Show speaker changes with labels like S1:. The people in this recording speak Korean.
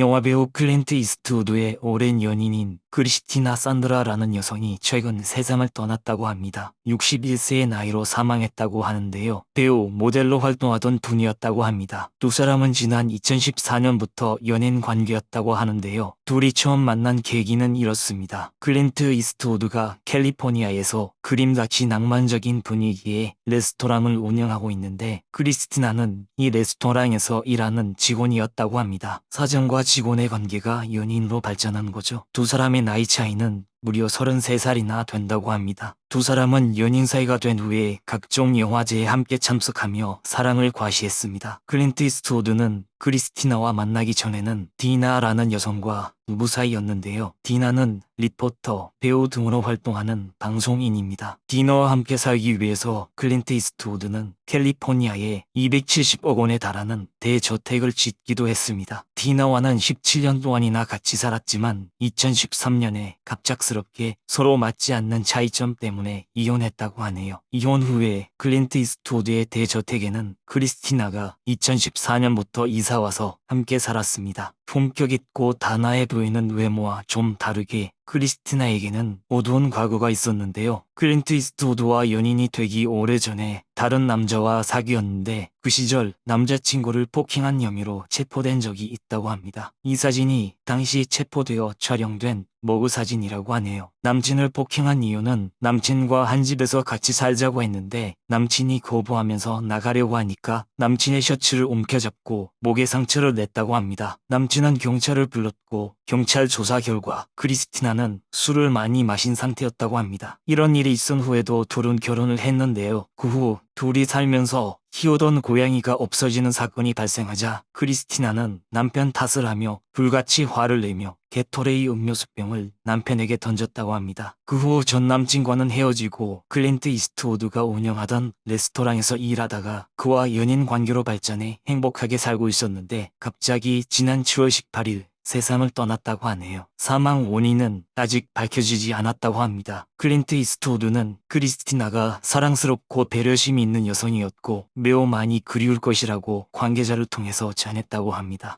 S1: 영화배우 클린트 이스트우드의 오랜 연인인 크리스티나 산드라라는 여성이 최근 세상을 떠났다고 합니다. 61세의 나이로 사망했다고 하는데요. 배우, 모델로 활동하던 분이었다고 합니다. 두 사람은 지난 2014년부터 연인 관계였다고 하는데요. 둘이 처음 만난 계기는 이렇습니다. 클린트 이스트우드가 캘리포니아에서 그림같이 낭만적인 분위기의 레스토랑을 운영하고 있는데 크리스티나는 이 레스토랑에서 일하는 직원이었다고 합니다. 사장과 직원의 관계가 연인으로 발전한 거죠. 두 사람의 나이 차이는 무려 33살이나 된다고 합니다. 두 사람은 연인 사이가 된 후에 각종 영화제에 함께 참석하며 사랑을 과시했습니다. 클린트 이스트우드는 크리스티나와 만나기 전에는 디나라는 여성과 부부 사이였는데요. 디나는 리포터, 배우 등으로 활동하는 방송인입니다. 디너와 함께 살기 위해서 클린트 이스트우드는 캘리포니아에 270억 원에 달하는 대저택을 짓기도 했습니다. 디나와는 17년 동안이나 같이 살았지만 2013년에 갑작스럽게 서로 맞지 않는 차이점 때문에 이혼했다고 하네요. 이혼 후에 클린트 이스트우드의 대저택에는 크리스티나가 2014년부터 이사와서 함께 살았습니다. 품격 있고 단아해 보이는 외모와 좀 다르게 크리스티나에게는 어두운 과거가 있었는데요. 클린트 이스트우드와 연인이 되기 오래전에 다른 남자와 사귀었는데 그 시절 남자친구를 폭행한 혐의로 체포된 적이 있다고 합니다. 이 사진이 당시 체포되어 촬영된 머그 사진이라고 하네요. 남친을 폭행한 이유는 남친과 한 집에서 같이 살자고 했는데 남친이 거부하면서 나가려고 하니까 남친의 셔츠를 움켜잡고 목에 상처를 냈다고 합니다. 남친 은 경찰을 불렀고 경찰 조사 결과 크리스티나는 술을 많이 마신 상태였다고 합니다. 이런 일이 있은 후에도 둘은 결혼을 했는데요. 그 후 둘이 살면서 키우던 고양이가 없어지는 사건이 발생하자 크리스티나는 남편 탓을 하며 불같이 화를 내며 게토레이 음료수병을 남편에게 던졌다고 합니다. 그 후 전 남친과는 헤어지고 클린트 이스트우드가 운영하던 레스토랑에서 일하다가 그와 연인 관계로 발전해 행복하게 살고 있었는데 갑자기 지난 7월 18일 세상을 떠났다고 하네요. 사망 원인은 아직 밝혀지지 않았다고 합니다. 클린트 이스트우드는 크리스티나가 사랑스럽고 배려심이 있는 여성이었고 매우 많이 그리울 것이라고 관계자를 통해서 전했다고 합니다.